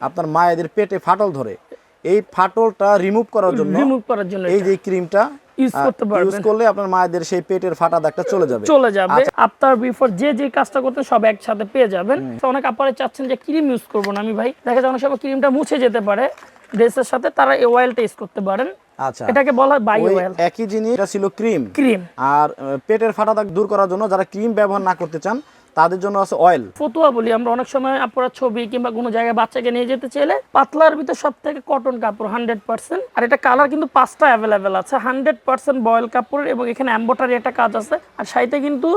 আপনার মায়েদের পেটে ফাটল ধরে। এই ফাটলটা রিমুভ করার জন্য রিমুভ করার জন্য এই যে ক্রিমটা ইউজ করতে ইউজ করলে আপনার মায়েদের সেই পেটের ফাটা দাগটা চলে যাবে। চলে যাবে। আচ্ছা। আফটার বিফোর যে যে কাজটা করতে সব একসাথে পেয়ে যাবেন। তো অনেক আপনারা চাচ্ছেন যে ক্রিম ইউজ করব না আমি ভাই। দেখা যায় অনেক সময় ক্রিমটা মুছে যেতে পারে। ড্রেসের সাথে তারা এই অয়েলটা ইউজ করতে পারেন। আচ্ছা। এটাকে বলা হয় বাই অয়েল একই জিনিস এটা ছিল ক্রিম ক্রিম আর পেটের ফাটা দাগ দূর করার জন্য যারা ক্রিম ব্যবহার না করতে চান তাদের জন্য আছে অয়েল ফতুয়া বলি আমরা অনেক সময় আপনারা ছবি কিংবা কোনো জায়গায় বাচ্চাকে নিয়ে যেতে চাইলে পাতলার ভিতর সব থেকে কটন কাপড় হান্ড্রেড পার্সেন্ট আর এটা কালার কিন্তু পাঁচটা অ্যাভেলেবেল আছে হান্ড্রেড পার্সেন্ট বয়েল কাপড় এবং এখানে এম্বোটারি একটা কাজ আছে। আর সাইতে কিন্তু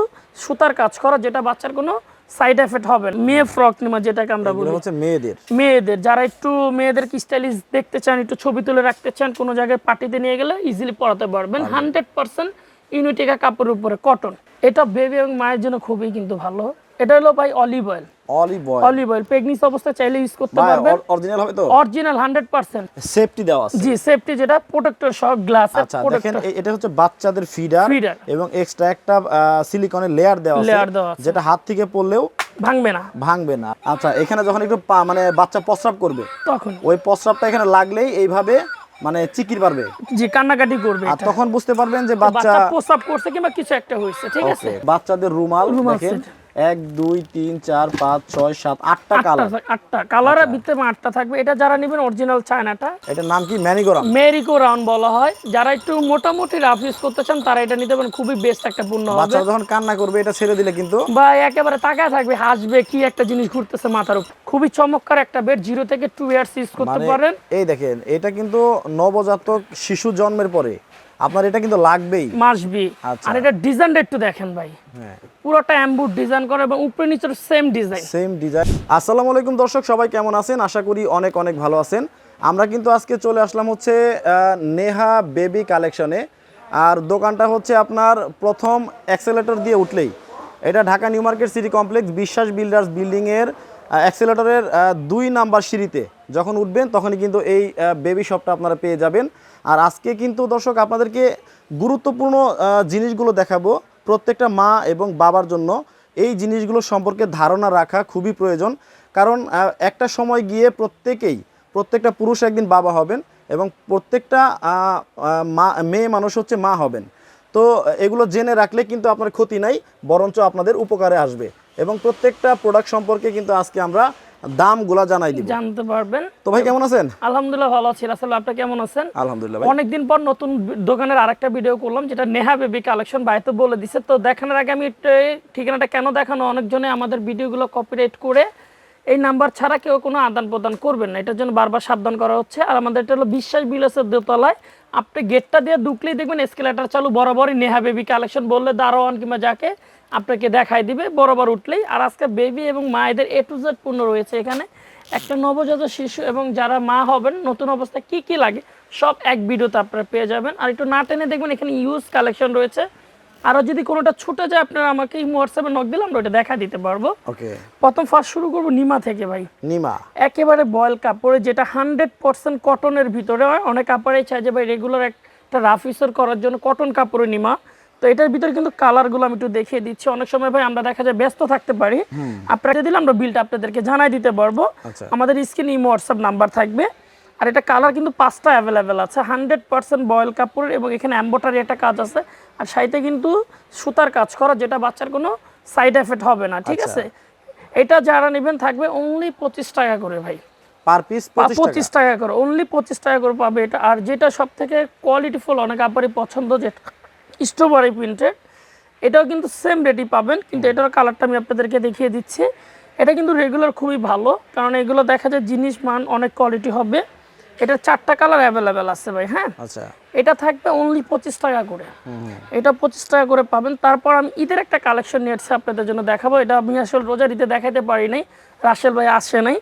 সুতার কাজ করা যেটা বাচ্চার কোনো সাইড এফেক্ট হবে। মেয়ে ফ্রক নিমা যেটাকে আমরা বলি। হচ্ছে মেয়েদের। মেয়েদের যারা একটু মেয়েদেরকে স্টাইলিশ দেখতে চান একটু ছবি তুলে রাখতে চান কোনো জায়গায় পার্টিতে নিয়ে গেলে ইজিলি পরাতে পারবেন। হান্ড্রেড পার্সেন্ট ইউনিটিকা কাপড়ের উপরে কটন এটা বেবি এবং মায়ের জন্য খুবই কিন্তু ভালো। এটা হলো ভাই olive oil olive oil olive oil pregnancy অবস্থায় চাইলে ইউজ করতে ভাই পারবেন। অরিজিনাল হবে তো? অরিজিনাল হান্ড্রেড পার্সেন্ট সেফটি দেওয়া আছে। জি সেফটি যেটা প্রোটেক্টর সহ গ্লাস আচ্ছা দেখেন এটা হচ্ছে বাচ্চাদের ফিডার। এবং এক্সট্রা একটা সিলিকনের লেয়ার দেওয়া আছে। যেটা হাত থেকে পড়লেও ভাঙবে না। ভাঙবে না। আচ্ছা এখানে যখন একটু মানে বাচ্চা প্রস্রাব করবে তখন ওই প্রস্রাবটা এখানে লাগলেই এইভাবে মানে চিকির পারবে। জি কান্নাকাটি করবে আর তখন বুঝতে পারবেন যে বাচ্চা প্রস্রাব করছে কিংবা কিছু একটা হয়েছে ঠিক আছে? বাচ্চাদের রুমাল রুমাল। এক দুই তিন চার পাঁচ ছয় সাত আটটা কালার আটটা। কালারের ভিতরে আটটা থাকবে। এটা যারা নেবেন অরিজিনাল চায়নাটা এটার নাম কি? রাউন্ড বলা হয়। যারা একটু মোটামুটি রাফ ইউজ করতে চান তারা এটা নিতে পারেন। খুবই বেস্ট একটা পণ্য হবে। বাচ্চারা যখন কান্না করবে এটা ছেড়ে দিলে কিন্তু বা একেবারে তাকায় থাকবে হাসবে কি একটা জিনিস ঘুরতেছে মাথার উপর। খুবই চমৎকার একটা বেড জিরো থেকে টু ইয়ার্স ইউজ করতে মানে পারেন। এই দেখেন এটা কিন্তু নবজাতক শিশু জন্মের পরে আপনার এটা কিন্তু লাগবেই। মাসবি। আচ্ছা। আর এটা ডিজাইনটা একটু দেখেন ভাই। হ্যাঁ। পুরোটা অ্যাম্বুট ডিজাইন করা এবং উপরে নিচের সেম ডিজাইন সেম ডিজাইন আসসালামু আলাইকুম দর্শক সবাই কেমন আছেন? আশা করি অনেক অনেক ভালো আছেন। আমরা কিন্তু আজকে চলে আসলাম হচ্ছে নেহা বেবি কালেকশনে। আর দোকানটা হচ্ছে আপনার প্রথম অ্যাক্সেলেটর দিয়ে উঠলেই। এটা Dhaka new market city complex Biswas builders বিল্ডিংয়ের অ্যাক্সেলেটরের দুই নাম্বার সিঁড়িতে। যখন উঠবেন তখনই কিন্তু এই বেবি শপটা আপনারা পেয়ে যাবেন। আর আজকে কিন্তু দর্শক আপনাদেরকে গুরুত্বপূর্ণ জিনিসগুলো দেখাবো প্রত্যেকটা মা এবং বাবার জন্য। এই জিনিসগুলো সম্পর্কে ধারণা রাখা খুবই প্রয়োজন। কারণ একটা সময় গিয়ে প্রত্যেকেই, প্রত্যেকটা পুরুষ একদিন বাবা হবেন এবং প্রত্যেকটা মা, মেয়ে মানুষ হচ্ছে মা হবেন। তো এগুলো জেনে রাখলে কিন্তু আপনার ক্ষতি নাই, বরঞ্চ আপনাদের উপকারে আসবে। এবং প্রত্যেকটা প্রোডাক্ট সম্পর্কে কিন্তু আজকে আমরা দামগুলা জানাই দিব। জানতে পারবেন। তো ভাই কেমন আছেন? আলহামদুলিল্লাহ ভালো আছি। আসলে আপনি কেমন আছেন? আলহামদুলিল্লাহ ভাই। অনেকদিন পর নতুন দোকানের আরেকটা ভিডিও করলাম যেটা নেহা বেবি কালেকশন ভাই তো বলে দিছে। তো দেখানোর আগে আমি ঠিকানাটা কেন দেখানো? অনেকজনে আমাদের ভিডিওগুলো কপিরাইট করে এই নাম্বার ছাড়া কেউ কোনো আদান প্রদান করবেন না। এটার জন্য বারবার সাবধান করা হচ্ছে। আর আমাদের এটা হলো বিশ্বাস বিলাসের দোতলায়। আপনি গেটটা দিয়ে ঢুকলেই দেখবেন এসকেলেটার চালু বরাবরই নেহা বেবি কালেকশন বললে দারোয়ান কিংবা যাকে আপনাকে দেখাই দিবে বরাবর উঠলেই। আর আজকে বেবি এবং মায়েদের এ টু জেড পণ্য রয়েছে এখানে। একটা নবজাত শিশু এবং যারা মা হবেন নতুন অবস্থায় কি কি লাগে সব এক ভিডিওতে আপনারা পেয়ে যাবেন। আর একটু না টেনে দেখবেন এখানে ইউজ কালেকশন রয়েছে। আরও যদি কোনোটা ছুটে যায় আপনারা আমাকে হোয়াটসঅ্যাপে নক দিলে আমরা ওটা দেখা দিতে পারব। ওকে প্রথম ফার্স্ট শুরু করব নিমা থেকে ভাই। নিমা। একেবারে বয়েল কাপড়ে যেটা হান্ড্রেড পার্সেন্ট কটনের ভিতরে হয়। অনেক কাপড়েই চাই যে ভাই রেগুলার একটা রাফ ইউসের করার জন্য কটন কাপড়ে নিমা। তো এটার ভিতরে কিন্তু কালারগুলো আমি একটু দেখিয়ে দিচ্ছি। অনেক সময় ভাই আমরা দেখা যায় ব্যস্ত থাকতে পারি। আপনারা দিলে আমরা বিলটা আপনাদেরকে জানাই দিতে পারব। আচ্ছা। আমাদের স্ক্রিনে ইমো হোয়াটসঅ্যাপ নাম্বার থাকবে। আর এটা কালার কিন্তু পাঁচটা অ্যাভেলেবেল আছে। হান্ড্রেড পার্সেন্ট বয়েল কাপড়ের এবং এখানে এম্বোটারি একটা কাজ আছে। আর সাইতে কিন্তু সুতার কাজ করা যেটা বাচ্চার কোনো সাইড এফেক্ট হবে না ঠিক আচ্ছা। আছে? এটা যারা নেবেন থাকবে অনলি পঁচিশ টাকা করে ভাই। পার পিস পঁচিশ টাকা? পঁচিশ টাকা করে অনলি পঁচিশ টাকা করে পাবে এটা। আর যেটা সব থেকে কোয়ালিটিফুল অনেক আপনারই পছন্দ যেটা স্ট্রবেরি প্রিন্টেড এটাও কিন্তু সেম রেটই পাবেন কিন্তু এটার কালারটা আমি আপনাদেরকে দেখিয়ে দিচ্ছি। এটা কিন্তু রেগুলার খুবই ভালো কারণ এগুলো দেখা যায় জিনিস মান অনেক কোয়ালিটি হবে। এটা চারটা কালার অ্যাভেলেবেল আছে ভাই হ্যাঁ? আচ্ছা। এটা থাকবে অনলি পঁচিশ টাকা করে। এটা পঁচিশ টাকা করে পাবেন। তারপর আমি ঈদের একটা কালেকশন নিয়ে এসেছি আপনাদের জন্য দেখাবো। এটা আমি আসলে রোজার ঈদে দেখাতে পারি নাই রাসেল ভাই আসে নাই।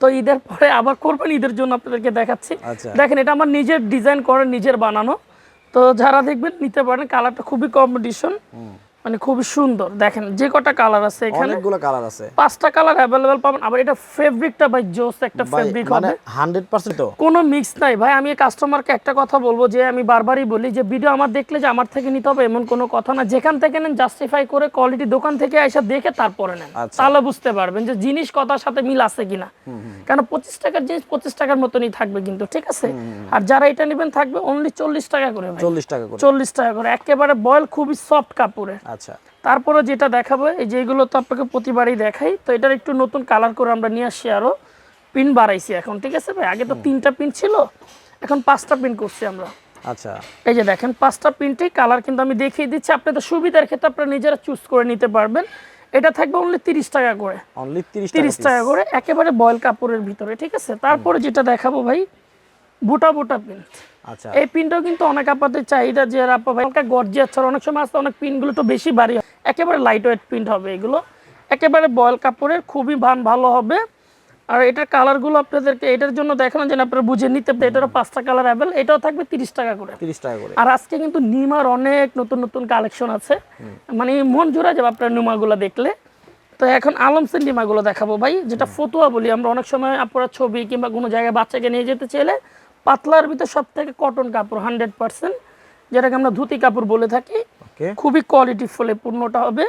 তো ঈদের পরে আবার করবেন ঈদের জন্য আপনাদেরকে দেখাচ্ছি। আচ্ছা। দেখেন এটা আমার নিজের ডিজাইন করে নিজের বানানো। তো যারা দেখবেন নিতে পারেন। কালারটা খুবই কম্পিটিশন মানে খুবই সুন্দর। দেখেন যে কটা কালার আছে এখানে অনেকগুলো কালার আছে। পাঁচটা কালার অ্যাভেলেবেল পাবেন আবার এটা ফেব্রিকটা ভাই জোস একটা ফেব্রিক মানে হবে। হান্ড্রেড পার্সেন্ট তো কোনো মিক্স নাই। ভাই আমি কাস্টমারকে একটা কথা বলব যে আমি বারবারই বলি যে ভিডিও আমার দেখলে যে আমার থেকে নিতে হবে এমন কোনো কথা না। যেখান থেকে নেন জাস্টিফাই করে কোয়ালিটি দোকান থেকে এসে দেখে তারপরে নেন। আচ্ছা। তাহলে বুঝতে পারবেন যে জিনিস কথার সাথে মিল আছে কিনা। কারণ পঁচিশ টাকার জিনিস পঁচিশ টাকার মতনই থাকবে কিন্তু ঠিক আছে? আর যারা এটা নেবেন থাকবে অনলি চল্লিশ টাকা করে ভাই। চল্লিশ টাকা করে। চল্লিশ টাকা করে। একেবারে বয়েল খুবই সফট কাপড়ের। আচ্ছা। তারপরে যেটা দেখাবো এই যে এগুলো তো আপনাকে প্রতিবারই দেখাই তো এটার একটু নতুন কালার করে আমরা নিয়ে আসছি আরও। পিন বাড়াইছি এখন ঠিক আছে ভাই? আগে তো তিনটা পিন ছিল এখন পাঁচটা পিন করছি আমরা। আচ্ছা। এই যে দেখেন পাঁচটা প্রিন্টেই কালার কিন্তু আমি দেখিয়ে দিচ্ছি আপনি তো সুবিধার ক্ষেত্রে আপনারা নিজেরা চুজ করে নিতে পারবেন। এটা থাকবে অনলি তিরিশ টাকা করে। অনলি তিরিশ তিরিশ টাকা করে একেবারে বয়েল কাপড়ের ভিতরে ঠিক আছে? তারপরে যেটা দেখাবো ভাই বুটা বুটা প্রিন্ট এই পিনটাও কিন্তু অনেক আপাতত চাহিদা যে আপা ভাই হালকা গর্জিয়াস ছাড়া অনেক সময় আসতে অনেক পিনগুলো তো বেশি ভারী হয়। একেবারে লাইট ওয়েট প্রিন্ট হবে এগুলো। একেবারে বয়েল কাপড়ের খুবই ভান ভালো হবে। আর এটার কালারগুলো আপনাদেরকে এটার জন্য দেখানো যেন আপনারা বুঝে নিতে এটারও পাঁচটা কালার অ্যাভেল এটাও থাকবে তিরিশ টাকা করে। তিরিশ টাকা করে। আর আজকে কিন্তু নিমার অনেক নতুন নতুন কালেকশন আছে। মানে মন জোড়া যাবে আপনার নিমাগুলো দেখলে। তো এখন আলমসের নিমাগুলো দেখাবো ভাই যেটা ফতুয়া বলি। আমরা অনেক সময় আপনারা ছবি কিংবা কোনো জায়গায় বাচ্চাকে নিয়ে যেতে চাইলে পাতলার ভিতর সব থেকে কটন কাপড় হান্ড্রেড পার্সেন্ট যেটাকে আমরা ধুতি কাপড় বলে থাকি। খুবই কোয়ালিটি ফুলে পূর্ণটা হবে।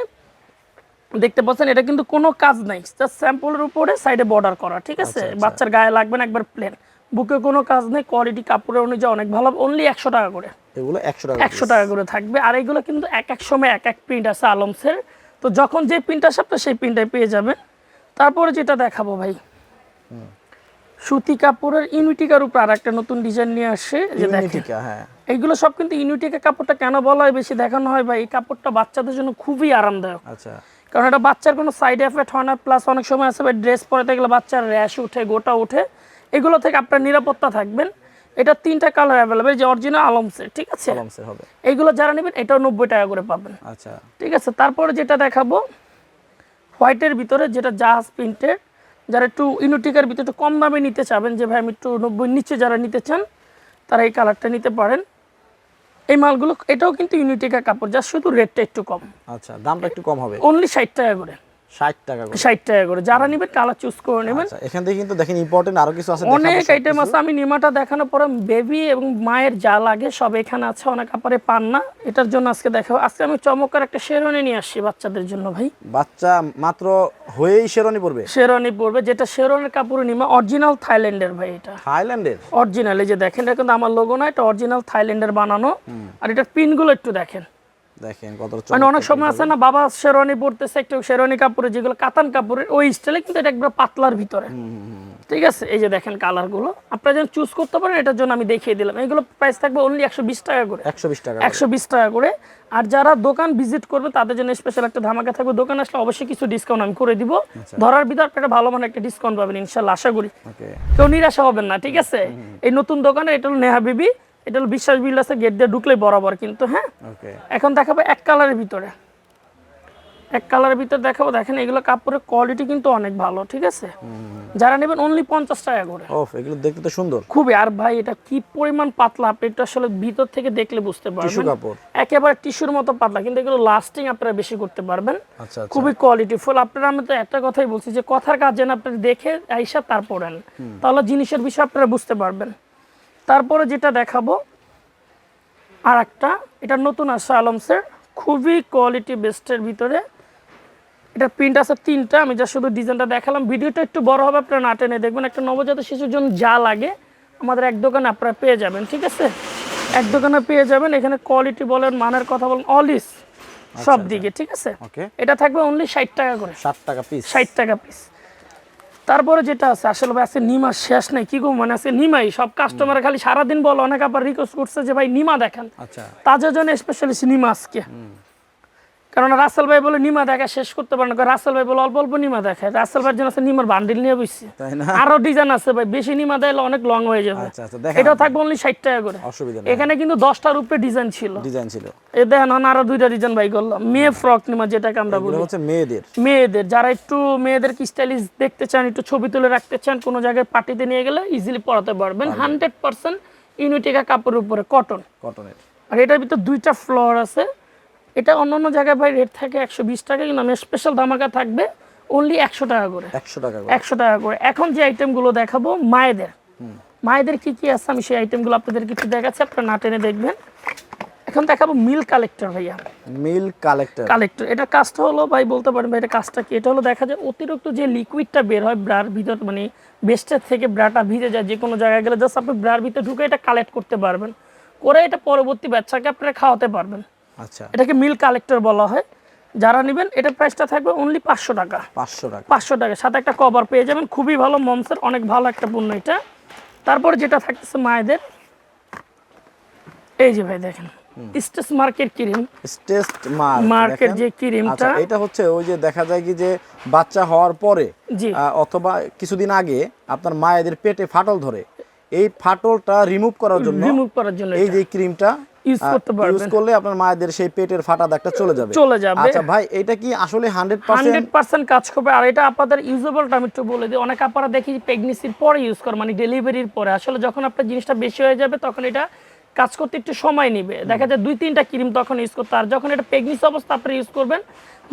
দেখতে পাচ্ছেন এটা কিন্তু কোনো কাজ নাই জাস্ট স্যাম্পলের উপরে সাইডে বর্ডার করা ঠিক আছে? বাচ্চার গায়ে লাগবে না একবার প্লেন বুকে কোনো কাজ নেই কোয়ালিটি কাপড়ের অনুযায়ী অনেক ভালো অনলি একশো টাকা করে। এগুলো একশো টাকা একশো টাকা করে থাকবে আর এগুলো কিন্তু এক এক সময় এক এক প্রিন্ট আছে আলমসের। তো যখন যে প্রিন্ট আসে আপনি সেই প্রিন্টটাই পেয়ে যাবেন। তারপরে যেটা দেখাবো ভাই। সুতি কাপড়ের ইউনিটিকার উপর আর একটা নতুন ডিজাইন নিয়ে আসে যে ইউনিটিকা হ্যাঁ। এইগুলো সব কিন্তু ইউনিটিকা কাপড়টা কেন বলা হয় বেশি দেখানো হয় ভাই এই কাপড়টা বাচ্চাদের জন্য খুবই আরামদায়ক। আচ্ছা। কারণ এটা বাচ্চার কোনো সাইড এফেক্ট হয় না প্লাস অনেক সময় আছে ড্রেস পরে গেলে বাচ্চার র্যাশ উঠে গোটা উঠে। এগুলো থেকে আপনার নিরাপত্তা থাকবেন। এটা তিনটা কালার অ্যাভেলেবেল যে অরিজিনাল আলমসের ঠিক আছে? কলমসের হবে। এইগুলো যারা নেবেন এটাও নব্বই টাকা করে পাবেন। আচ্ছা। ঠিক আছে তারপরে যেটা দেখাবো হোয়াইটের ভিতরে যেটা জাহাজ প্রিন্টের যারা একটু ইউনিটিকার ভিতরে একটু কম দামে নিতে চাবেন যে ভাই আমি একটু নব্বই নিচে যারা নিতে চান তারা এই কালারটা নিতে পারেন। এই মালগুলো এটাও কিন্তু ইউনিটিকা কাপড় যা শুধু রেটটা একটু কম। আচ্ছা দামটা একটু কম হবে। অনলি ষাট টাকা করে। ষাট টাকা করে। ষাট টাকা করে। যারা নেবেন কালার চুজ করে নেবেন। আচ্ছা এখান থেকে কিন্তু দেখেন ইম্পর্টেন্ট আরও কিছু আছে অনেক আইটেম আছে। আমি নিমাটা দেখানোর পরে বেবি এবং মায়ের যা লাগে সব এখানে আছে। অনেক আপারে পান না। এটার জন্য আজকে দেখাবো। আজকে আমি চমৎকার একটা শেরওয়ানি নিয়ে আসছি বাচ্চাদের জন্য ভাই। বাচ্চা মাত্র হয়েই শেরনি পড়বে শেরওয়ানি পরবে যেটা শেরওয়ানির কাপড় নিমা অরিজিনাল থাইল্যান্ডের ভাই এটা। থাইল্যান্ডের? অরিজিনাল এই যে দেখেন এটা কিন্তু আমার লোগো না এটা অরিজিনাল থাইল্যান্ডের বানানো। আর এটার পিনগুলো একটু দেখেন। দেখেন কত মানে অনেক সময় আছে না বাবা শেরওয়ানি পরতেছে একটু শেরওয়ানি কাপড়ে যেগুলো কাতান কাপড়ের ওই স্টাইলে কিন্তু এটা একবার পাতলার ভিতরে। ঠিক আছে? এই যে দেখেন কালারগুলো আপনারা যেন চুজ করতে পারেন এটার জন্য আমি দেখিয়ে দিলাম। এগুলো প্রাইস থাকবে অনলি একশো বিশ টাকা করে। একশো বিশ টাকা একশো বিশ টাকা করে। আর যারা দোকান ভিজিট করবে তাদের জন্য স্পেশাল একটা ধামাকা থাকবে। দোকান আসলে অবশ্যই কিছু ডিসকাউন্ট আমি করে দিব। ধরার ভিতর আপনারা ভালো মানে একটা ডিসকাউন্ট পাবেন ইনশাল্লাহ আশা করি। কেউ নিরাশা হবেন না ঠিক আছে? এই নতুন দোকানে এটা হলো নেহা বিবি। এটা হলো বিশ্বাস বিল্ডার্সের গেট দিয়ে ঢুকলেই বরাবর কিন্তু হ্যাঁ? এখন দেখাবো এক কালারের ভিতরে। এক কালারের ভিতরে দেখাবো দেখেন এগুলো কাপড়ের কোয়ালিটি কিন্তু অনেক ভালো ঠিক আছে? যারা নেবেন অনলি পঞ্চাশ টাকা করে। ওফ এগুলো দেখতে তো সুন্দর। খুবই আর ভাই এটা কি পরিমাণ পাতলা আপনি একটু আসলে ভিতর থেকে দেখলে বুঝতে পারবেন। একেবারে টিস্যুর মতো পাতলা কিন্তু এগুলো লাস্টিং আপনারা বেশি করতে পারবেন। আচ্ছা আচ্ছা। খুবই কোয়ালিটিফুল আপনারা আমি তো একটা কথাই বলছি যে কথার কাজ যেন আপনি দেখে আইসা তারপর তাহলে জিনিসের বিষয় আপনারা বুঝতে পারবেন। তারপরে যেটা দেখাবো আর একটা এটা নতুন আসছে আলমসের খুবই কোয়ালিটি বেস্টের ভিতরে। এটা প্রিন্ট আছে তিনটা আমি যা শুধু ডিজাইনটা দেখালাম। ভিডিওটা একটু বড় হবে আপনারা না টেনে দেখবেন। একটা নবজাত শিশুর জন্য যা লাগে আমাদের এক দোকানে আপনারা পেয়ে যাবেন ঠিক আছে? এক দোকানে পেয়ে যাবেন এখানে কোয়ালিটি বলেন মানের কথা বলেন অলিস সব দিকে ঠিক আছে? ওকে এটা থাকবে অনলি ষাট টাকা করে। ষাট টাকা পিস ষাট টাকা পিস তারপরে যেটা আছে আসলে ভাই আছে নিমা শেষ নাই কি গো মানে আছে নিমাই সব কাস্টমার খালি সারাদিন বলো অনেক আবার রিকোয়েস্ট করছে যে ভাই নিমা দেখেন। আচ্ছা। তাদের জন্য স্পেশালি সিনেমা আজকে। কারণ রাসেল ভাই বলে নিমা দেখা শেষ করতে পারে না। রাসেল ভাই বলে অল্প অল্প নিমা দেখায় রাসেল ভাইয়ের জন্য নিমার বান্ডিল নিয়ে বসছে। আরও ডিজাইন আছে ভাই। বেশি নিমা দিলে অনেক লং হয়ে যাবে। আচ্ছা আচ্ছা এটাও থাকবে অনলি ষাট টাকা করে। অসুবিধা এখানে কিন্তু দশটার উপরে ডিজাইন ছিল। ডিজাইন ছিল। এ দেখেন আরও দুইটা ডিজাইন ভাই করলাম মেয়ে ফ্রক নিমা যেটাকে আমরা বলি। হচ্ছে মেয়েদের। মেয়েদের। যারা একটু মেয়েদের স্টাইলিশ দেখতে চান একটু ছবি তুলে রাখতে চান কোনো জায়গায় পার্টিতে নিয়ে গেলে ইজিলি পরাতে পারবেন। হান্ড্রেড পার্সেন্ট ইউনিটিকা কাপড়ের উপরে কটন কটনের আর এটার ভিতর দুইটা ফ্লোর আছে। এটা অন্য অন্য জায়গায় ভাই রেট থাকে একশো বিশ টাকা কিন্তু আমি স্পেশাল ধামাকা থাকবে অনলি একশো টাকা করে। একশো টাকা করে। একশো টাকা করে। এখন যে আইটেমগুলো দেখাবো মায়েদের। মায়েদের কি কি আছে? আমি সেই আইটেমগুলো আপনাদেরকে একটু দেখাচ্ছি আপনারা না টেনে দেখবেন। এখন দেখাবো মিল কালেক্টর ভাইয়া। মিল কালেক্টর কালেক্টর এটা কাজটা হলো ভাই বলতে পারেন ভাই এটা কাজটা কি? এটা হলো দেখা যায় অতিরিক্ত যে লিকুইডটা বের হয় ব্রার ভিতর মানে বেস্টের থেকে ব্রাটা ভিজে যায় যে কোনো জায়গায় গেলে জাস্ট আপনি ব্রার ভিতরে ঢুকে এটা কালেক্ট করতে পারবেন। করে এটা পরবর্তী বাচ্চাকে আপনারা খাওয়াতে পারবেন। আচ্ছা। এটাকে মিল কালেক্টর বলা হয়। যারা নেবেন এটা প্রাইসটা থাকবে অনলি পাঁচশো টাকা। পাঁচশো টাকা। পাঁচশো টাকা। সাথে একটা কভার পেয়ে যাবেন। খুবই ভালো মমসের অনেক ভালো একটা পণ্য এটা। তারপরে যেটা থাকতেছে মায়েদের এই যে ভাই দেখেন stress market cream. Test mark মার্কের যে ক্রিমটা আচ্ছা এটা হচ্ছে ওই যে দেখা যায় কি যে বাচ্চা হওয়ার পরে অথবা কিছুদিন আগে আপনার মায়েদের পেটে ফাটল ধরে। এই ফাটলটা রিমুভ করার জন্য রিমুভ করার জন্য এই যে ক্রিমটা ইউজ করতে ইউজ করলে আপনার মায়েদের সেই পেটের ফাটা দাগটা চলে যাবে। চলে যাবে। আচ্ছা ভাই এটা কি আসলে হান্ড্রেড পার্সেন্ট হান্ড্রেড পার্সেন্ট কাজ করবে। আর এটা আপনাদের ইউজেবলটা আমি একটু বলে দিই। অনেক আপনারা দেখি প্রেগনেন্সির পরে ইউজ করে মানে ডেলিভারির পরে। আসলে যখন আপনার জিনিসটা বেশি হয়ে যাবে তখন এটা কাজ করতে একটু সময় নেবে। দেখা যায় দুই তিনটা ক্রিম তখন ইউজ করতে। আর যখন এটা প্রেগনেন্সি অবস্থা আপনারা ইউজ করবেন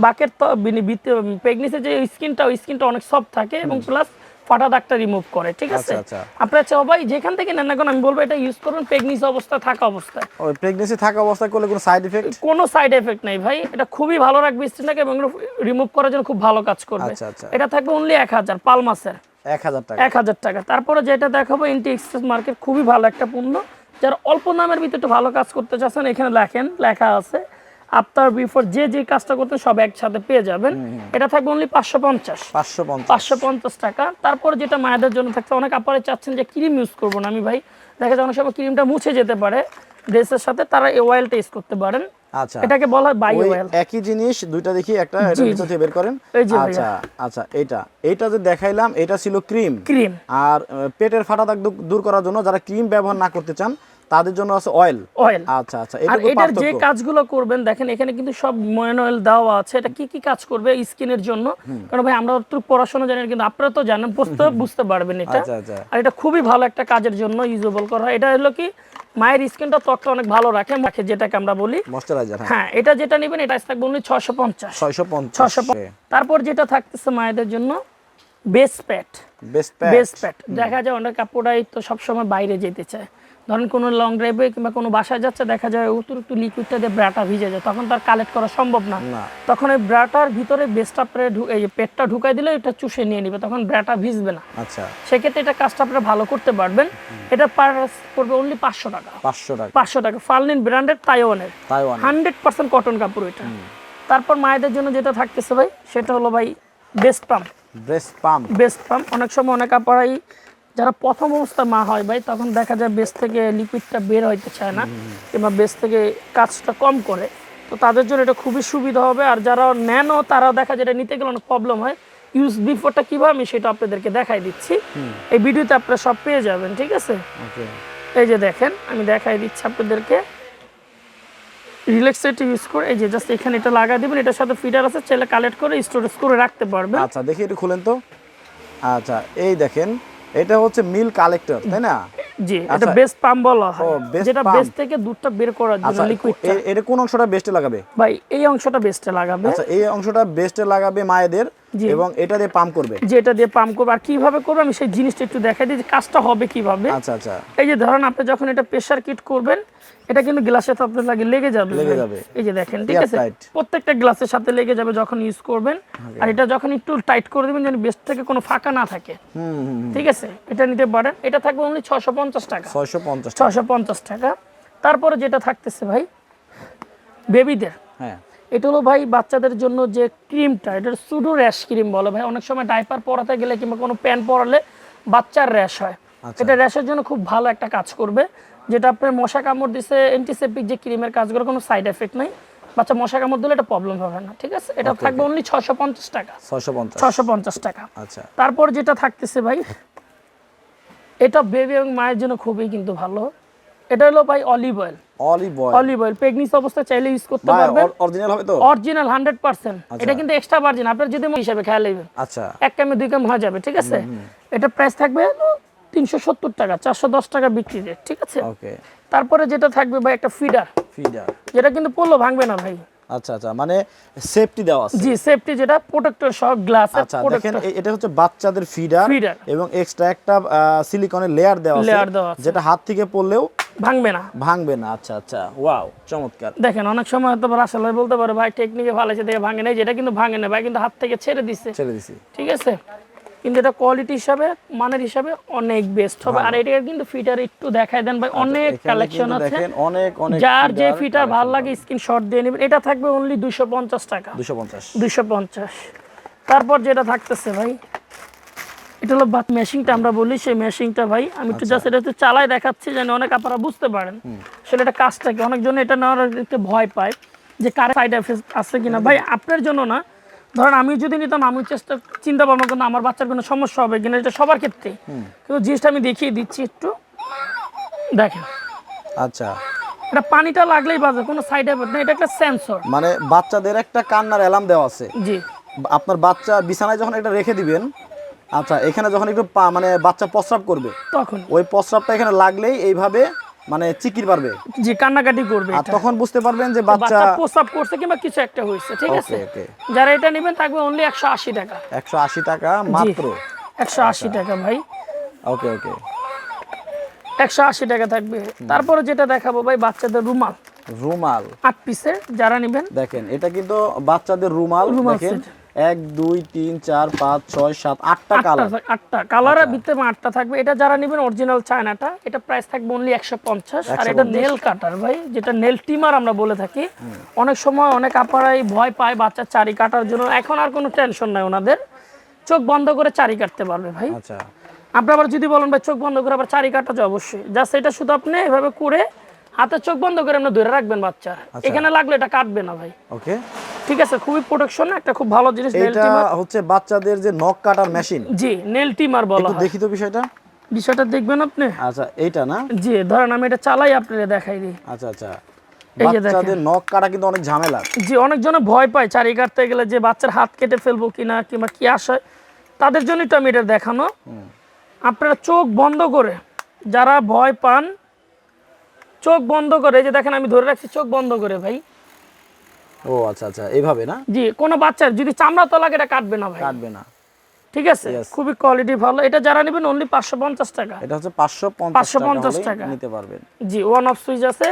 বাকের তো প্রেগনেন্সির যে স্কিনটা ওই স্কিনটা অনেক সফট থাকে এবং প্লাস ফাটা দাগটা রিমুভ করে ঠিক আছে? আচ্ছা, আচ্ছা। আপনারা সবাই যেখান থেকে নেন না কেন আমি বলব এটা ইউজ করুন প্রেগনেন্সি অবস্থা থাকা অবস্থায়। ওই প্রেগনেন্সি থাকা অবস্থায় করলে কোনো সাইড ইফেক্ট কোনো সাইড এফেক্ট নেই ভাই এটা খুবই ভালো রাখবে স্কিনটাকে এবং রিমুভ করার জন্য খুব ভালো কাজ করবে। আচ্ছা। এটা থাকবে অনলি এক হাজার পালমাসের এক হাজার টাকা। এক হাজার টাকা। তারপরে যেটা দেখাবো ইন্টি এক্সপ্রেস মার্কেট খুবই ভালো একটা পণ্য যারা অল্প দামের ভিতরে একটু ভালো কাজ করতে চাচ্ছেন এখানে লেখেন লেখা আছে। আফটার বিফোর যে যে কাজটা করতেন সব একসাথে পেয়ে যাবেন। এটা থাকবে অনলি পাঁচশো পঞ্চাশ। পাঁচশো পঞ্চাশ। পাঁচশো পঞ্চাশ টাকা। তারপর যেটা মায়েদের জন্য থাকছে অনেক আপারে চাচ্ছেন যে ক্রিম ইউজ করব না আমি ভাই। দেখা যায় অনেক সময় ক্রিমটা মুছে যেতে পারে ড্রেসের সাথে তারা এই অয়েলটা ইউজ করতে পারেন। আচ্ছা। এটাকে বলা হয় বাই অয়েল একই জিনিস দুইটা দেখি একটা এটা ভিতর থেকে বের করেন। আচ্ছা আচ্ছা এইটা। এইটা যে দেখাইলাম এটা ছিল ক্রিম ক্রিম আর পেটের ফাটা দাগ দূর করার জন্য যারা ক্রিম ব্যবহার না করতে চান তাদের জন্য আছে অয়েল অয়েল আচ্ছা আচ্ছা আর এটার যে কাজগুলো করবেন দেখেন এখানে কিন্তু সব ময়ন অয়েল দেওয়া আছে। এটা কি কি কাজ করবে স্কিনের জন্য? কারণ ভাই আমরা একটু পড়াশোনা জানি কিন্তু আপনারা তো জানেন বুঝতে বুঝতে পারবেন এটা। আচ্ছা আচ্ছা। আর এটা খুবই ভালো একটা কাজের জন্য ইউজেবল করা হয়। এটা হলো কি মায়ের স্কিনটা ত্বকটা অনেক ভালো রাখে রাখে যেটাকে আমরা বলি। ময়শ্চারাইজার হ্যাঁ। হ্যাঁ এটা যেটা নেবেন এটা থাকবে অনলি ছশো পঞ্চাশ। ছয়শো পঞ্চাশ ছশো তারপর যেটা থাকতেছে মায়েদের জন্য breast pad breast breast pad দেখা যায় অনেক কাপড়াই তো সবসময় বাইরে যেতে চায়। ধরেন কোনো লং ড্রাইভে কিংবা কোনো বাসায় যাচ্ছে দেখা যায় অতিরিক্ত লিকুইডটা দিয়ে ব্রাটা ভিজে যায় তখন তার কালেক্ট করা সম্ভব না। তখন ওই ব্রাটার ভিতরে বেসটা আপনার ঢু- এই পেটটা ঢুকাই দিলে এটা চুষে নিয়ে নিবে তখন ব্রাটা ভিজবে না। আচ্ছা। সেক্ষেত্রে এটা কাজটা আপনারা ভালো করতে পারবেন। এটা পার পড়বে অনলি পাঁচশো টাকা। পাঁচশো টাকা। পাঁচশো টাকা। ফার্লিন ব্র্যান্ডের তাইওয়ানের তাইওয়ান হান্ড্রেড পার্সেন্ট কটন কাপড় এটা। তারপর মায়েদের জন্য যেটা থাকতেছে ভাই সেটা হলো ভাই breast pump breast pump breast pump অনেক সময় অনেক আপারাই যারা প্রথম অবস্থা মা হয় ভাই তখন দেখা যায় বেস থেকে লিকুইডটা বের হইতে চায় না কিংবা বেস থেকে কাজটা কম করে। তো তাদের জন্য এটা খুবই সুবিধা হবে। আর যারা নেনও তারাও দেখা যায় এটা নিতে গেলে অনেক প্রবলেম হয়। ইউজ বিফোরটা কীভাবে আমি সেটা আপনাদেরকে দেখাই দিচ্ছি। এই ভিডিওতে আপনারা সব পেয়ে যাবেন ঠিক আছে? এই যে দেখেন আমি দেখাই দিচ্ছি আপনাদেরকে। রিল্যাক্সেট ইউজ করে এই যে জাস্ট এখানে এটা লাগাই দিবেন। এটার সাথে ফিডার আছে চাইলে কালেক্ট করে স্টোরেজ করে রাখতে পারবেন। আচ্ছা দেখি একটু খুলেন তো। আচ্ছা এই দেখেন এটা হচ্ছে মিল কালেক্টর তাই না? জি এটা আচ্ছা। বেস্ট পাম্প বলা হয়। যেটা বেস্ট থেকে দুধটা বের করার জন্য লিকুইডটা লিকুইড এ- এটা কোন অংশটা বেস্টে লাগাবে? ভাই এই অংশটা বেস্টে লাগাবে। আচ্ছা এই অংশটা বেস্টে লাগাবে মায়েদের। এবং এটা দিয়ে পাম্প করবে। যে এটা দিয়ে পাম্প করবে। আর কীভাবে করবে আমি সেই জিনিসটা একটু দেখাই দিই যে কাজটা হবে কীভাবে। আচ্ছা আচ্ছা। এই যে ধরেন আপনি যখন এটা প্রেসার কিট করবেন এটা কিন্তু গ্লাসের সাথে লাগে লেগে যাবে লেগে যাবে। এই যে দেখেন ঠিক আছে? প্রত্যেকটা গ্লাসের সাথে লেগে যাবে যখন ইউজ করবেন। আর এটা যখন একটু টাইট করে দিবেন যেন বেস্ট থেকে কোনো ফাঁকা না থাকে। ঠিক আছে? এটা নিতে পারেন। এটা থাকবে অনলি ছশো পঞ্চাশ টাকা। ছয়শো পঞ্চাশ টাকা। ছশো পঞ্চাশ টাকা। তারপরে যেটা থাকতেছে ভাই বেবিদের হ্যাঁ। এটা হলো ভাই বাচ্চাদের জন্য যে ক্রিমটা এটা সুডো র্যাশ ক্রিম বলে ভাই। অনেক সময় ডাইপার পরাতে গেলে কিংবা কোনো প্যান্ট পরালে বাচ্চার র্যাশ হয়। আচ্ছা। এটা র্যাশের জন্য খুব ভালো একটা কাজ করবে। যেটা আপনার মশা কামড় দিছে অ্যান্টিসেপ্টিক যে ক্রিমের কাজগুলো কোনো সাইড এফেক্ট নাই। বাচ্চা মশা কামড় দিলে এটা প্রবলেম হবে না ঠিক আছে? এটা থাকবে অনলি ছশো পঞ্চাশ টাকা। ছশো পঞ্চাশ। টাকা। আচ্ছা। তারপর যেটা থাকতেছে ভাই এটা বেবি এবং মায়ের জন্য খুবই কিন্তু ভালো। এটা হলো ভাই olive oil olive oil olive oil অবস্থায় চাইলে ইউজ করতে ভাই পারবেন। অরিজিনাল হবে তো? অরিজিনাল হান্ড্রেড পার্সেন্ট এটা কিন্তু এক্সট্রা ভার্জিন আপনার যদি হিসাবে খেয়াল নেবেন আচ্ছা। এক কামে দুই কাম হয়ে যাবে ঠিক আছে? এটা প্রাইস থাকবে তিনশো সত্তর টাকা চারশো দশ টাকা বিক্রি রেট ঠিক আছে? ওকে তারপরে যেটা থাকবে ভাই একটা ফিডার ফিডার যেটা কিন্তু পড়ল ভাঙবে না ভাই। আচ্ছা আচ্ছা মানে সেফটি দেওয়া আছে। জি সেফটি যেটা প্রোটেক্টর সহ গ্লাস আচ্ছা দেখেন এটা হচ্ছে বাচ্চাদের ফিডার এবং এক্সট্রা একটা সিলিকনের লেয়ার দেওয়া আছে Layer দেওয়া আছে। যেটা হাত থেকে পড়লেও ভাঙবে না। ভাঙবে না। আচ্ছা আচ্ছা ওয়াও চমৎকার। দেখেন অনেক সময় হয়তো রাসেল বলতে পারে ভাই টেকনিকে ভালো আছে দেখে ভাঙে নাই। যেটা কিন্তু ভাঙে না ভাই কিন্তু হাত থেকে ছেড়ে দিছে। ছেড়ে দিছি। ঠিক আছে? কিন্তু এটা কোয়ালিটি হিসাবে মানের হিসাবে অনেক বেস্ট হবে আর এটা কিন্তু ফিটার একটু দেখাই দেন ভাই অনেক আচ্ছা, কালেকশন আছে। দেখেন অনেক অনেক যার যে ফিটার ভালো লাগে স্ক্রিনশট দিয়ে নেবেন। এটা থাকবে অনলি দুইশো পঞ্চাশ টাকা। দুশো পঞ্চাশ। দুইশো পঞ্চাশ। তারপর যেটা থাকতেছে ভাই এটা হলো বাত মেশিনটা আমরা বলি সেই মেশিনটা ভাই আমি একটু আচ্ছা। জাস্ট এটা একটু চালাই দেখাচ্ছি যেন অনেক আপনারা বুঝতে পারেন। আসলে এটা কাজটা কি? অনেকজন এটা নেওয়ার একটু ভয় পায় যে কার সাইড এফেক্ট আছে কিনা। ভাই আপনার জন্য না ধরেন আমি যদি নিতাম আমি চেষ্টা চিন্তা ভাবনা করতাম আমার বাচ্চার কোনো সমস্যা হবে কিনা এটা সবার ক্ষেত্রে। কিন্তু জিনিসটা আমি দেখিয়ে দিচ্ছি একটু। দেখেন। আচ্ছা। এটা পানিটা লাগলেই বাজে কোনো সাইড এফেক্ট না এটা একটা সেন্সর মানে বাচ্চাদের একটা কান্নার অ্যালার্ম দেওয়া আছে। জি। আপনার বাচ্চা বিছানায় যখন এটা রেখে দিবেন আচ্ছা এখানে যখন একটু পা- মানে বাচ্চা প্রস্রাব করবে তখন। ওই প্রস্রাবটা এখানে লাগলেই এইভাবে মানে চিকির পারবে। জি কান্নাকাটি করবে আর তখন বুঝতে পারবেন যে বাচ্চা প্রস্রাব করছে কিংবা কিছু একটা হয়েছে ঠিক আছে? যারা এটা নেবেন থাকবে অনলি একশো আশি টাকা। একশো আশি টাকা মাত্র? একশো আশি টাকা ভাই। ওকে ওকে একশো আশি টাকা থাকবে। তারপরে যেটা দেখাবো ভাই বাচ্চাদের রুমাল। রুমাল। আট পিসের যারা নেবেন। দেখেন এটা কিন্তু বাচ্চাদের রুমাল রুমাল দেখেন। এক দুই তিন চার পাঁচ ছয় সাত আটটা কালার আটটা- কালারের ভিতরে আটটা থাকবে। এটা যারা নেবেন অরিজিনাল চায়নাটা এটা প্রাইস থাকবে অনলি একশো পঞ্চাশ। আর এটা নেল কাটার ভাই যেটা নেল টিমার আমরা বলে থাকি। অনেক সময় অনেক আপারাই ভয় পায় বাচ্চার চারি কাটার জন্য। এখন আর কোনো টেনশন নাই ওনাদের। চোখ বন্ধ করে চারি কাটতে পারবে ভাই। আচ্ছা। আপনি আবার যদি বলেন ভাই চোখ বন্ধ করে আবার চারি কাটা যায়? অবশ্যই। জাস্ট এটা শুধু আপনি এভাবে করে হাতে চোখ বন্ধ করে আপনি ধরে রাখবেন বাচ্চা এখানে লাগলে এটা কাটবে না ভাই। ওকে ঠিক আছে খুবই প্রোটেকশন একটা খুব ভালো জিনিস নেল এটা টিমার হচ্ছে বাচ্চাদের যে নখ কাটার মেশিন জি নেল টিমার বলা একটু হয়। দেখি তো বিষয়টা। বিষয়টা দেখবেন আপনি? আচ্ছা এইটা না? জি ধরেন আমি এটা চালাই আপনাদের দেখাই দিই। আচ্ছা আচ্ছা। বাচ্চাদের নখ কাটা কিন্তু অনেক ঝামেলা। জি অনেকজনে ভয় পায় চারি কাটতে গেলে যে বাচ্চার হাত কেটে ফেলব কিনা কিংবা কি আসে তাদের জন্যই তো আমি এটা দেখানো। আপনারা চোখ বন্ধ করে যারা ভয় পান চোখ বন্ধ করে এই যে দেখেন আমি ধরে রাখছি চোখ বন্ধ করে ভাই। ও আচ্ছা আচ্ছা এইভাবে না? জি কোনো বাচ্চার যদি চামড়া তো লাগে এটা কাটবে না ভাই। কাটবে না। ঠিক আছে? খুবই কোয়ালিটি ভালো। এটা যারা নেবেন অনলি পাঁচশো পঞ্চাশ টাকা। এটা হচ্ছে পাঁচশো পঞ্চাশ 550 টাকা। নিতে পারবেন। জি ওয়ান অফ সুইচ আছে।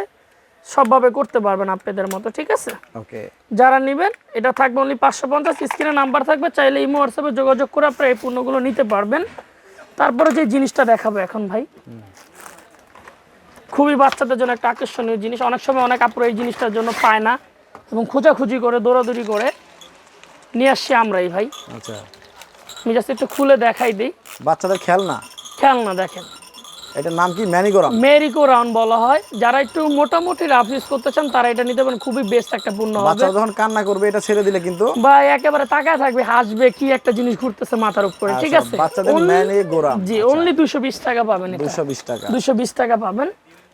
সবভাবে করতে পারবেন আপনাদের মতো ঠিক আছে? ওকে। যারা নেবেন এটা থাকবে অনলি পাঁচশো পঞ্চাশ। স্ক্রিনে নাম্বার থাকবে চাইলে ইমো হোয়াটসঅ্যাপে যোগাযোগ করে আপনারা এই পণ্যগুলো নিতে পারবেন। তারপরে যে জিনিসটা দেখাবো এখন ভাই। খুবই বাচ্চাদের জন্য একটা আকর্ষণীয় জিনিস। অনেক সময় অনেক আপুরা এই জিনিসটার জন্য পায় না। এবং খোঁজাখুঁজি করে দৌড়াদৌড়ি করে নিয়ে আসছি আমরাই ভাই। আচ্ছা। আমি জাস্ট একটু খুলে দেখাই দিই। বাচ্চাদের খেলনা? খেলনা দেখেন। এটার নাম কি? ম্যানিগোরাম? মেরিকো রাউন্ড বলা হয়। যারা একটু মোটামুটি রাফ ইউজ করতে চান তারা এটা নিতে পারেন। খুবই বেস্ট একটা পূর্ণ হবে। বাচ্চারা যখন কান্না করবে এটা ছেড়ে দিলে কিন্তু বা একেবারে তাকায় থাকবে হাসবে কি একটা জিনিস ঘুরতেছে মাথার উপরে ঠিক আচ্ছা, আছে? বাচ্চাদের ম্যানিগোরাম। জি অনলি দুশো বিশ টাকা পাবেন এটা। দুশো বিশ টাকা। দুশো বিশ টাকা পাবেন।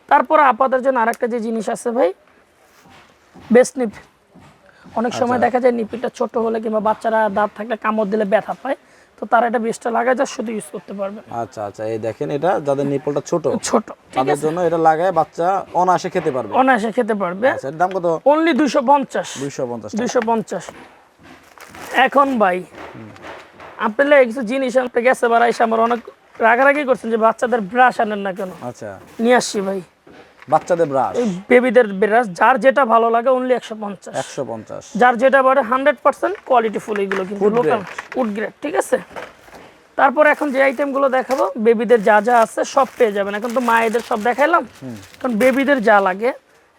তারপর আপাদের জন্য আরেকটা যে জিনিস আছে ভাই বেস্ট নিপ অনেক আচ্ছা। সময় দেখা যায় নিপিটা ছোট হলে কিংবা বাচ্চারা দাঁত থাকলে কামড় দিলে ব্যথা পায় তো তারা এটা বেস্টটা লাগায় যা শুধু ইউজ করতে পারবে। আচ্ছা আচ্ছা এই দেখেন এটা যাদের নিপলটা ছোট ছোট তাদের জন্য এটা লাগায় বাচ্চা অনায়াসে খেতে পারবে। অনায়াসে খেতে পারবে। আচ্ছা এর দাম কত? অনলি দুশো পঞ্চাশ। দুইশো পঞ্চাশ টাকা। দুশো পঞ্চাশ। এখন ভাই আপেলে কিছু জিনিস আনতে গেছে এসে আমার অনেক রাগারাগি করছেন যে বাচ্চাদের ব্রাশ আনেন না কেন? আচ্ছা। নিয়ে আসছি ভাই। বাচ্চাদের ব্রাশ বেবিদের ব্রাশ যার যেটা ভালো লাগে অনলি একশো পঞ্চাশ। একশো পঞ্চাশ। যার যেটা বাড়ে হান্ড্রেড পার্সেন্ট কোয়ালিটি ফুল এগুলো কিন্তু লোকাল উড গ্রেড ঠিক আছে? তারপর এখন যে আইটেমগুলো দেখাবো বেবিদের যা যা আছে সব পেয়ে যাবেন। এখন তো মায়েদের সব দেখাইলাম। কারণ বেবিদের যা লাগে।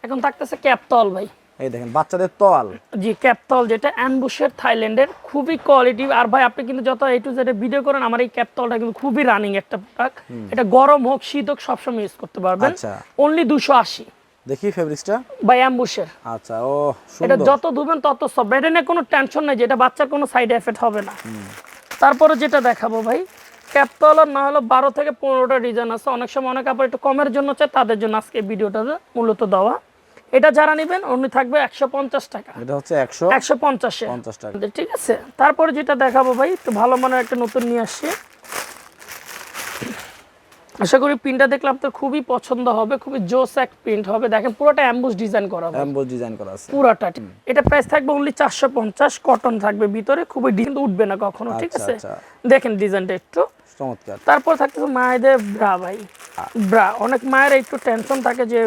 এখন থাকতেছে ক্যাপতল ভাই। এই দেখেন বাচ্চাদের তোয়াল জি ক্যাপতল যেটা অ্যাম্বুশের থাইল্যান্ডের খুবই কোয়ালিটি আর ভাই আপনি কিন্তু যত এই টু ভিডিও করেন আমার এই ক্যাপতলটা কিন্তু খুবই রানিং একটা প্রোডাক্ট এটা গরম হোক শীত হোক সবসময় ইউজ করতে পারবেন। আচ্ছা। অনলি দুশো আশি। দেখি ফেব্রিক্সটা বাই অ্যাম্বুশের। আচ্ছা ও এটা যত ধুবেন তত সব এটা নিয়ে কোনো টেনশন নেই যে এটা বাচ্চার কোনো সাইড এফেক্ট হবে না। তারপরে যেটা দেখাবো ভাই ক্যাপতল না হলো বারো থেকে পনেরোটা ডিজাইন আছে। অনেক সময় অনেক আবার একটু কমের জন্য চায় তাদের জন্য আজকে ভিডিওটা মূলত দেওয়া। এটা যারা নেবেন অন্য থাকবে একশো পঞ্চাশ টাকা। এটা হচ্ছে একশো একশো পঞ্চাশে। পঞ্চাশ টাকা। ঠিক আছে? তারপরে যেটা দেখাবো ভাই একটু ভালো মানের একটা নতুন নিয়ে আসছি। আশা করি প্রিন্টটা দেখলে আপনার খুবই পছন্দ হবে খুবই জোস এক প্রিন্ট হবে। দেখেন পুরোটা অ্যাম্বুস ডিজাইন করা হবে অ্যাম্বোজ ডিজাইন করা আছে। পুরাটা। এটা প্রাইস থাকবে অনলি চারশো পঞ্চাশ কটন থাকবে ভিতরে খুবই ডিজাইন উঠবে না কখনো ঠিক আচ্ছা, আছে? আচ্ছা। দেখেন ডিজাইনটা একটু। চমৎকার। তারপর থাকতেছে মায়েদের ব্রা ভাই। ব্রা অনেক মায়ের একটু টেনশন থাকে যে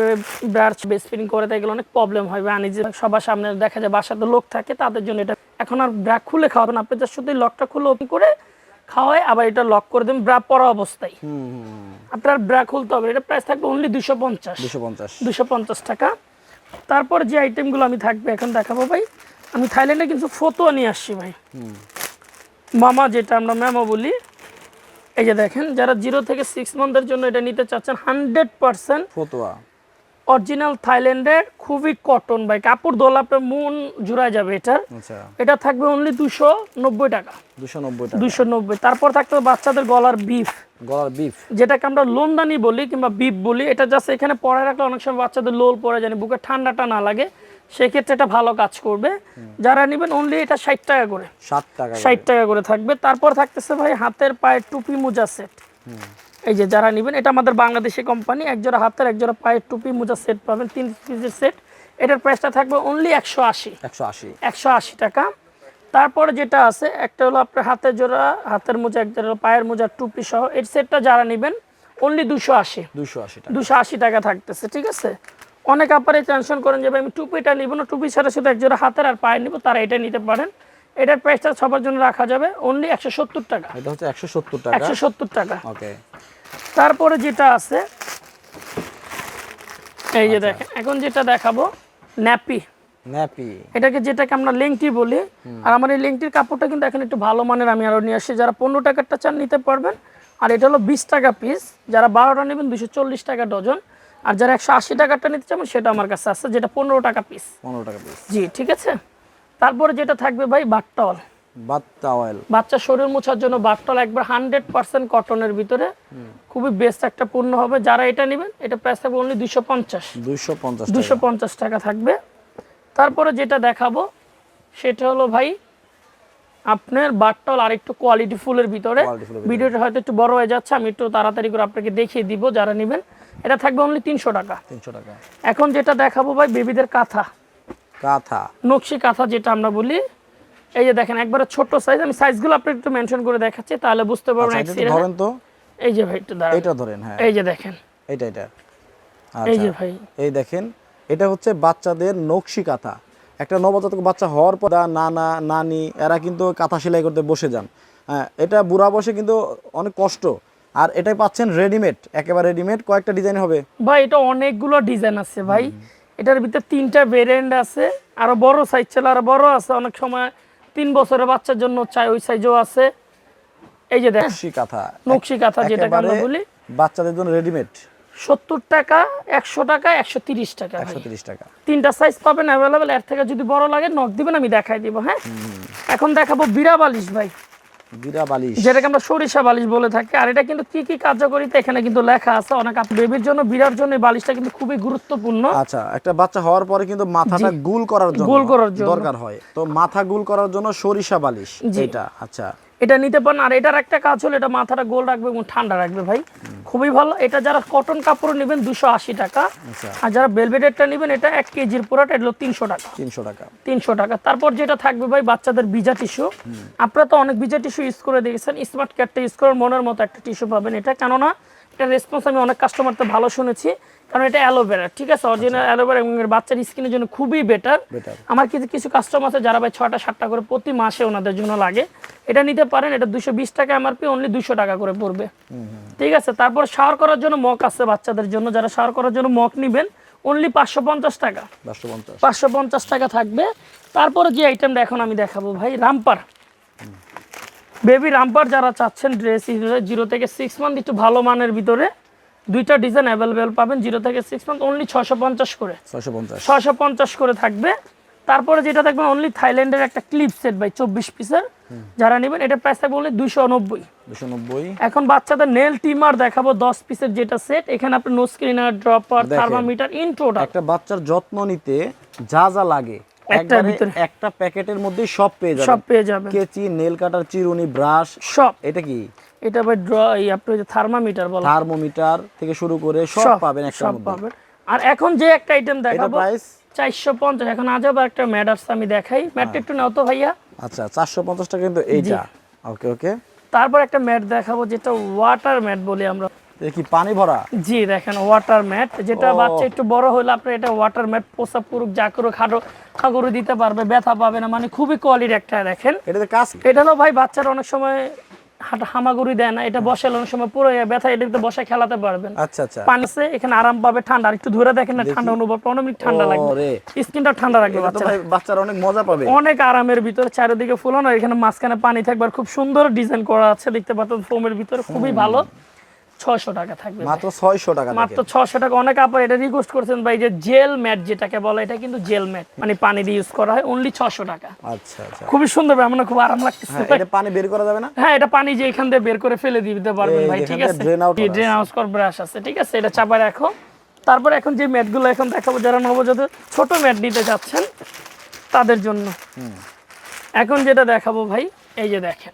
ব্রার বেস্ট ফিটিং করে গেলে অনেক প্রবলেম হয়। বা আনিজে সবার সামনে দেখা যায় বাসাতে লোক থাকে তাদের জন্য এটা এখন আর ব্রা খুলে খাওয়াবেন আপনি জাস্ট শুধু লকটা খুলে ওপেন করে খাওয়ায় আবার এটা লক করে দেবেন ব্রা পরা অবস্থায়। আপনার ব্রা খুলতে হবে এটা প্রাইস থাকবে অনলি দুশো পঞ্চাশ। দুশো পঞ্চাশ। দুশো পঞ্চাশ টাকা। তারপর যে আইটেমগুলো আমি থাকবে এখন দেখাবো ভাই। আমি থাইল্যান্ডে কিন্তু ফতোয়া নিয়ে আসছি ভাই। মামা যেটা আমরা ম্যামা বলি এই যে দেখেন যারা জিরো থেকে সিক্স মান্থের জন্য এটা নিতে চাচ্ছেন হান্ড্রেড পার্সেন্ট ফতুয়া। অরিজিনাল থাইল্যান্ডের খুবই কটন বাই কাপড় দোল আপনার মন জুড়ায় যাবে এটার। আচ্ছা। এটা থাকবে অনলি দুশো নব্বই টাকা। দুশো নব্বই তারপর থাকতে হবে বাচ্চাদের গলার বিফ গলার বিফ যেটাকে আমরা লোনদানি বলি কিংবা বিপ বলি এটা জাস্ট এখানে পরে রাখলে অনেক সময় বাচ্চাদের লোল পরে জানি বুকে ঠান্ডাটা না লাগে। সেক্ষেত্রে এটা ভালো কাজ করবে। যারা নেবেন অনলি এটা ষাট টাকা করে। সাত টাকা ষাট টাকা করে থাকবে। তারপর থাকতেছে ভাই হাতের পায়ের টুপি মোজা সেট। এই যে যারা নেবেন এটা আমাদের বাংলাদেশি কোম্পানি একজোড়া হাতের একজোড়া পায়ের টুপি মোজা সেট পাবেন তিন পিসের সেট। এটার প্রাইসটা থাকবে অনলি একশো আশি। একশো আশি। একশো আশি টাকা। তারপরে যেটা আছে একটা হলো আপনার হাতের জোড়া হাতের মোজা একটা হলো পায়ের মোজা টুপি সহ। এই সেটটা যারা নেবেন অনলি দুশো আশি। দুশো আশি টাকা। দুশো আশি টাকা থাকতেছে ঠিক আছে? অনেক আপারে টেনশন করেন যে ভাই আমি টুপিটা নিব না টুপি ছাড়া শুধু একজোড়া হাতের আর পায়ের নিব তারা এটা নিতে পারেন। এটার প্রাইসটা সবার জন্য রাখা যাবে অনলি একশো সত্তর টাকা। এটা হচ্ছে একশো সত্তর টাকা? একশো সত্তর টাকা। ওকে। তারপরে যেটা আছে এই যে দেখেন এখন যেটা দেখাবো ন্যাপি। ন্যাপি। এটাকে যেটাকে আমরা লেংটি বলি আর আমার এই লেংটির কাপড়টা কিন্তু এখন একটু ভালো মানের আমি আরও নিয়ে আসছি। যারা পনেরো টাকারটা চান নিতে পারবেন আর এটা হলো বিশ টাকা পিস যারা বারোটা নেবেন দুশো চল্লিশ টাকা ডজন। আর যারা একশো আশি টাকারটা নিতে চাবেন সেটা আমার কাছে আছে যেটা পনেরো টাকা পিস পনেরো টাকা পিস জি ঠিক আছে? তারপরে যেটা থাকবে ভাই বাট্টল বাচ্চা শরীর মোছার জন্য বাট্টল একবার হান্ড্রেড পার্সেন্ট কটনের ভিতরে। খুবই বেস্ট একটা পণ্য হবে। যারা এটা নেবেন এটা প্রাইস থাকবে অনলি দুশো পঞ্চাশ। দুশো পঞ্চাশ দুশো পঞ্চাশ টাকা থাকবে। তারপরে যেটা দেখাবো সেটা হলো ভাই আপনার বাট্টল আর একটু কোয়ালিটি ফুলের ভিতরে। ভিডিওটা হয়তো একটু বড় হয়ে যাচ্ছে আমি একটু তাড়াতাড়ি করে আপনাকে দেখিয়ে দিব যারা নেবেন। এটা থাকবে অনলি তিনশো টাকা। তিনশো টাকা। এখন যেটা দেখাবো ভাই বেবিদের কাঁথা। কাঁথা। নকশি কাঁথা যেটা আমরা বলি এই যে দেখেন একবারে ছোট সাইজ আমি সাইজগুলো আপনাকে একটু মেনশন করে দেখাচ্ছি তাহলে বুঝতে পারবেন আচ্ছা, এটা ধরেন তো। এই যে ভাই একটু দাঁড়ান। এইটা ধরেন হ্যাঁ। এই যে দেখেন। এইটা এটা। এই আচ্ছা। যে ভাই। এই দেখেন এটা হচ্ছে বাচ্চাদের নকশি কাঁথা। একটা নবজাতক বাচ্চা হওয়ার পর নানা নানি এরা কিন্তু কাঁথা সেলাই করতে বসে যান। হ্যাঁ এটা বুড়া বসে কিন্তু অনেক কষ্ট। আর এটাই পাচ্ছেন রেডিমেড একেবারে রেডিমেড কয়েকটা ডিজাইন হবে। ভাই এটা অনেকগুলো ডিজাইন আছে ভাই। এটার ভিতরে তিনটা ভেরিয়েন্ট আছে আরও বড় সাইজ ছিল আরও বড় আছে অনেক সময় তিন বছরের বাচ্চার জন্য চাই ওই সাইজও আছে। এই যে দেখ নকশি কাঁথা নকশি কাঁথা যেটা আমরা বলি। বাচ্চাদের জন্য রেডিমেড সত্তর টাকা একশো টাকা একশো তিরিশ টাকা একশো তিরিশ টাকা। তিনটা সাইজ পাবেন অ্যাভেলেবেল এর থেকে যদি বড় লাগে নক দিবেন আমি দেখাই দিব হ্যাঁ? এখন দেখাবো বিড়া বালিশ ভাই। বিরা বালিশ। যেটাকে আমরা সরিষা বালিশ বলে থাকি। আর এটা কিন্তু কি কি কার্যকরিতা এখানে কিন্তু লেখা আছে? অনেক বেবির জন্য জন্য বালিশটা কিন্তু খুবই গুরুত্বপূর্ণ। আচ্ছা একটা বাচ্চা হওয়ার পরে কিন্তু মাথাটা গুল করার জন্য গোল করার জন্য। দরকার হয়। তো মাথা গুল করার জন্য সরিষা বালিশ এটা আচ্ছা। এটা নিতে পারেন। আর এটার একটা কাজ হলো এটা মাথাটা গোল রাখবে এবং ঠান্ডা রাখবে ভাই। খুবই ভালো। এটা যারা কটন কাপড় নেবেন দুশো আশি টাকা আচ্ছা। আর যারা বেলভেটেরটা নেবেন এটা এক কেজির পুরাটা এটা হলো তিনশো টাকা। তিনশো টাকা। তিনশো টাকা। তারপর যেটা থাকবে ভাই বাচ্চাদের বিজা টিস্যু আপনারা তো অনেক বিজা টিস্যু ইউজ করে দেখেছেন স্মার্ট ক্যাটটা ইউজ করার মনের মতো একটা টিস্যু পাবেন এটা। কেননা এটা রেসপন্স আমি অনেক কাস্টমারতে ভালো শুনেছি। কারণ এটা অ্যালোভেরা ঠিক আছে? অরিজিনাল অ্যালোভেরা এবং এর বাচ্চার স্কিনের জন্য খুবই বেটার আমার কিছু কিছু কাস্টমার আছে যারা ভাই ছটা সাতটা করে প্রতি মাসে ওনাদের জন্য লাগে। এটা নিতে পারেন এটা দুশো বিশ টাকা এমআরপি অনলি দুশো টাকা করে পড়বে। ঠিক আছে? তারপর শাওয়ার করার জন্য মক আছে বাচ্চাদের জন্য। যারা শাওয়ার করার জন্য মক নেবেন অনলি পাঁচশো পঞ্চাশ টাকা। পাঁচশো পঞ্চাশ। পাঁচশো পঞ্চাশ টাকা থাকবে। তারপরে যে আইটেমটা এখন আমি দেখাবো ভাই রামপার। বেবি রামপার যারা চাচ্ছেন ড্রেস জিরো থেকে সিক্স মান্থ একটু ভালো মানের ভিতরে। দুইটা ডিজাইন অ্যাভেলেবেল পাবেন জিরো থেকে সিক্স মান্থ অনলি ছশো পঞ্চাশ করে। ছশো পঞ্চাশ। করে থাকবে। তারপরে যেটা থাকবে অনলি থাইল্যান্ডের একটা ক্লিপ সেট ভাই চব্বিশ পিসের যারা নেবেন এটা প্রাইস থাকবে অনলি দুশো নব্বই। এখন বাচ্চাদের নেল টিমার দেখাবো দশ পিসের যেটা সেট এখানে আপনি no screener dropper. Thermometer in total একটা বাচ্চার যত্ন নিতে যা যা লাগে একটার ভিতরে। একটা প্যাকেটের মধ্যে সব পেয়ে সব পেয়ে যাবেন। কেচি নেল কাটার চিরুনি ব্রাশ সব। এটা কি? এটা ভাই ড্র এই যে থার্মামিটার বলা থার্মোমিটার থেকে শুরু করে সব পাবেন একটা সব পাবেন। আর এখন যে একটা আইটেম দেখাবো চারশো পঞ্চাশ। এখন আজব একটা ম্যাট আসছে আমি দেখাই। ম্যাটটা একটু নাও তো ভাইয়া। আচ্ছা চারশো পঞ্চাশ টাকা কিন্তু এইটা। ওকে ওকে। তারপর একটা ম্যাট দেখাবো যেটা ওয়াটার ম্যাট বলি আমরা। কি পানি ভরা? জি দেখেন ওয়াটার ম্যাট যেটা বাচ্চা একটু বড় হলে আপনি এটা ওয়াটার ম্যাট প্রসাব করুক যা করুক হাঁটো হাঁগুরু দিতে পারবে ব্যথা পাবে না মানে খুবই কোয়ালিটি একটা দেখেন। কাজ এটা হলো ভাই বাচ্চারা অনেক সময় হাঁটা হামাগুড়ি দেয় না এটা বসালে অনেক সময় পুরো ব্যথা এটাতে বসে খেলাতে পারবেন। আচ্ছা আচ্ছা। পানিতে এখানে আরাম পাবে ঠান্ডা একটু ধরে দেখেন না ঠান্ডা অনুভব অনেক মিনিট ঠান্ডা লাগবে। স্কিনটা ঠান্ডা লাগবে এটা বাচ্চারা। অনেক মজা পাবে। অনেক আরামের ভিতরে চারিদিকে ফুলানো এখানে মাঝখানে পানি থাকবে খুব সুন্দর ডিজাইন করা আছে দেখতে পাচ্ছেন ফোমের ভিতরে খুবই ভালো। ছয়শো টাকা থাকবে মাত্র ছয়শো টাকা মাত্র ছশো টাকা। অনেক আপনার এটা রিকোয়েস্ট করছেন ভাই যে জেল ম্যাট যেটাকে বলে এটা কিন্তু জেল ম্যাট মানে পানি দিয়ে ইউজ করা হয় অনলি ছশো টাকা। আচ্ছা আচ্ছা। খুবই সুন্দর ভাই আমার খুব আরাম লাগতেছে হ্যাঁ এটা পানি বের করা যাবে না? হ্যাঁ এটা পানি যে এখান দিয়ে বের করে ফেলে দিতে পারবেন ভাই ঠিক আছে? out করা ড্রেন আউট কর ব্রাশ আছে ঠিক আছে? এটা চাপা রাখো। তারপর এখন যে ম্যাটগুলো এখন দেখাবো যারা নবজাতক ছোট ম্যাট নিতে যাচ্ছেন তাদের জন্য। এখন যেটা দেখাবো ভাই এই যে দেখেন।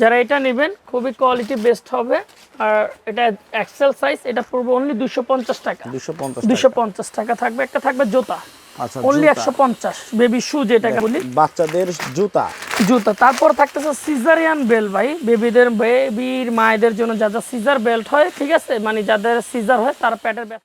যারা এটা নেবেন খুবই কোয়ালিটি বেস্ট হবে। আর এটা এক্সেল সাইজ এটা পড়বে অনলি দুশো পঞ্চাশ টাকা। দুশো পঞ্চাশ দুশো পঞ্চাশ টাকা থাকবে একটা থাকবে জুতা। আচ্ছা অনলি বেবি শু যেটাকে বলি। বাচ্চাদের জুতা। জুতা। তারপর থাকতেছে সিজারিয়ান বেল্ট ভাই। বেবিদের বেবির মায়েদের জন্য যা যা সিজার বেল্ট হয় ঠিক আছে? মানে যাদের সিজার হয় তার প্যাটের